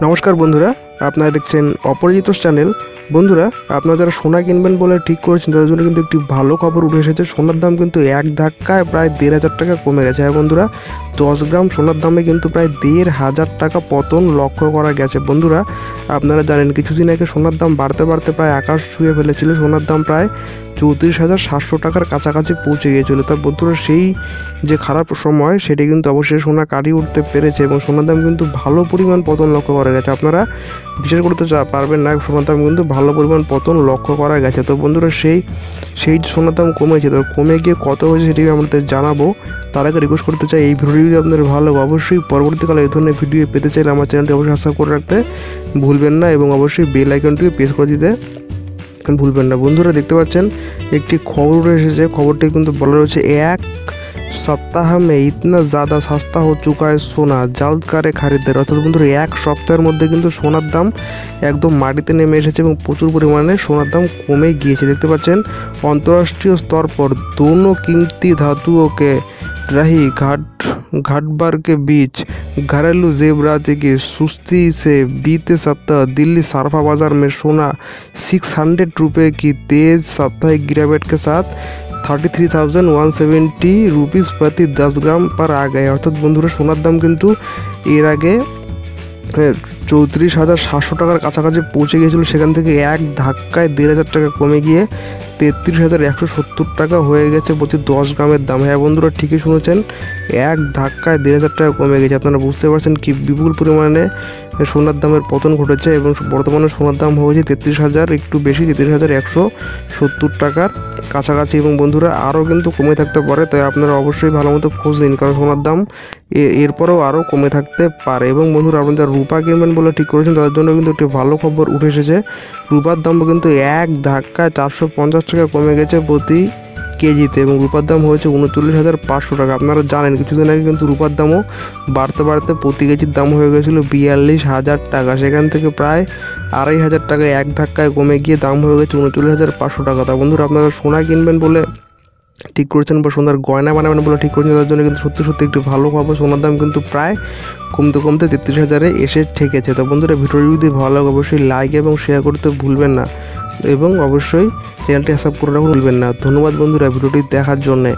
নমস্কার বন্ধুরা আপনারা দেখছেন অপরাজিত চ্যানেল। বন্ধুরা, আপনারা যারা সোনা কিনবেন বলে ঠিক করেছেন, তাদের জন্য কিন্তু একটি ভালো খবর উঠে এসেছে। সোনার দাম কিন্তু এক ধাক্কায় প্রায় দেড় হাজার টাকা কমে গেছে। হ্যাঁ বন্ধুরা, দশ গ্রাম সোনার দামে কিন্তু প্রায় দেড় হাজার টাকা পতন লক্ষ্য করা গেছে। বন্ধুরা, আপনারা জানেন, কিছুদিন আগে সোনার দাম বাড়তে বাড়তে প্রায় আকাশ ছুঁয়ে ফেলেছিল। সোনার দাম প্রায় চৌত্রিশ হাজার সাতশো টাকার কাছাকাছি পৌঁছে গিয়েছিল। তা বন্ধুরা, সেই যে খারাপ সময়, সেটি কিন্তু অবশ্যই সোনা কাটিয়ে উঠতে পেরেছে এবং সোনার দাম কিন্তু ভালো পরিমাণ পতন লক্ষ্য করা গেছে। আপনারা বিচার করতে চা- পারবেন না সোনার দাম কিন্তু ভালো পরিমাণ পতন লক্ষ্য করা গেছে। তো বন্ধুরা, সেই সেই দাম কমেছে। তো কমে গিয়ে কত হয়েছে সেটি আমি আপনাদের জানাব। তার আগে রিকোয়েস্ট করতে চাই, এই ভিডিও যদি আপনাদের ভালো অবশ্যই পরবর্তীকালে এই ধরনের ভিডিও পেতে চাইলে আমার চ্যানেলটি অবশ্যই আশা করে রাখতে ভুলবেন না এবং অবশ্যই বেল আইকনটিকে প্রেস করে দিতে ভুলবেন না। বন্ধুরা, দেখতে পাচ্ছেন, একটি খবর উঠে এসেছে। খবরটি কিন্তু বলা রয়েছে, এক সপ্তাহ মে ইতনা ज़्यादा সস্তা हो चुका है সোনা জলদ করে খরিদ্দার অর্থাৎ বন্ধুরা এক সপ্তাহের মধ্যে কিন্তু সোনার দাম একদম মাটিতে নেমে এসেছে এবং প্রচুর পরিমাণে সোনার দাম কমে গিয়েছে দেখতে পাচ্ছেন অন্তর্রাষ্ট্রীয় স্তর पर दोनों कीमती धातुओं के रही घाट घाटबार के बीच घरेलू जेवरात की सुस्ती से बीते सप्ताह दिल्ली सारफा बाजार में सोना 600 रुपए की तेज साप्ताहिक गिरावट के साथ thirty three thousand one seventy rupees প্রতি দশ গ্রাম পার আগে। অর্থাৎ বন্ধুরা, সোনার দাম কিন্তু এর আগে চৌত্রিশ হাজার সাতশো টাকার কাছাকাছি পৌঁছে গিয়েছিল। সেখান থেকে এক ধাক্কায় দেড় হাজার টাকা কমে গিয়ে তেত্রিশ হাজার একশো সত্তর টাকা হয়ে গেছে প্রতি দশ গ্রামের দাম। হ্যাঁ বন্ধুরা, ঠিকই শুনেছেন, এক ধাক্কায় দেড় হাজার টাকা কমে গেছে। আপনারা বুঝতে পারছেন কি বিপুল পরিমাণে সোনার দামের পতন ঘটেছে এবং বর্তমানে সোনার দাম হয়েছে তেত্রিশ হাজার, একটু বেশি, তেত্রিশ হাজার একশো সত্তর টাকার কাছাকাছি। এবং বন্ধুরা, আরও কিন্তু কমে থাকতে পারে, তাই আপনারা অবশ্যই ভালো মতো খোঁজ দিন কারণ সোনার দাম এরপরেও আরও কমে থাকতে পারে। এবং বন্ধুরা, আপনারা যারা রূপা কিনবেন বলে ঠিক করেছেন, তাদের জন্য কিন্তু একটি ভালো খবর উঠে এসেছে। রূপার দাম কিন্তু এক ধাক্কায় চারশো পঞ্চাশ টাকা কমে গেছে প্রতি কেজিতে এবং রূপার দাম হয়েছে উনচল্লিশ হাজার পাঁচশো টাকা। আপনারা জানেন, কিছুদিন আগে কিন্তু রূপার দামও বাড়তে বাড়তে প্রতি কেজির দাম হয়ে গেছিল বিয়াল্লিশ হাজার টাকা। সেখান থেকে প্রায় আড়াই হাজার টাকা এক ধাক্কায় কমে গিয়ে দাম হয়ে গেছে উনচল্লিশ হাজার পাঁচশো টাকা। তা বন্ধুরা, আপনারা সোনা কিনবেন বলে ঠিক করেছেন বা সোনার গয়না বানাবেন বলে ঠিক করেছেন, তার জন্য কিন্তু সত্যি সত্যি একটু ভালো খবর, সোনার দাম কিন্তু প্রায় কমতে কমতে তেত্রিশ হাজারে এসে ঠেকেছে। তো বন্ধুরা, ভিডিওটি যদি ভালো লাগে, অবশ্যই লাইক এবং শেয়ার করতে ভুলবেন না। এবং অবশ্যই চ্যানেলটি সাবস্ক্রাইব করে রাখুন। ভুলবেন না। ধন্যবাদ বন্ধুরা ভিডিওটি দেখার জন্যে।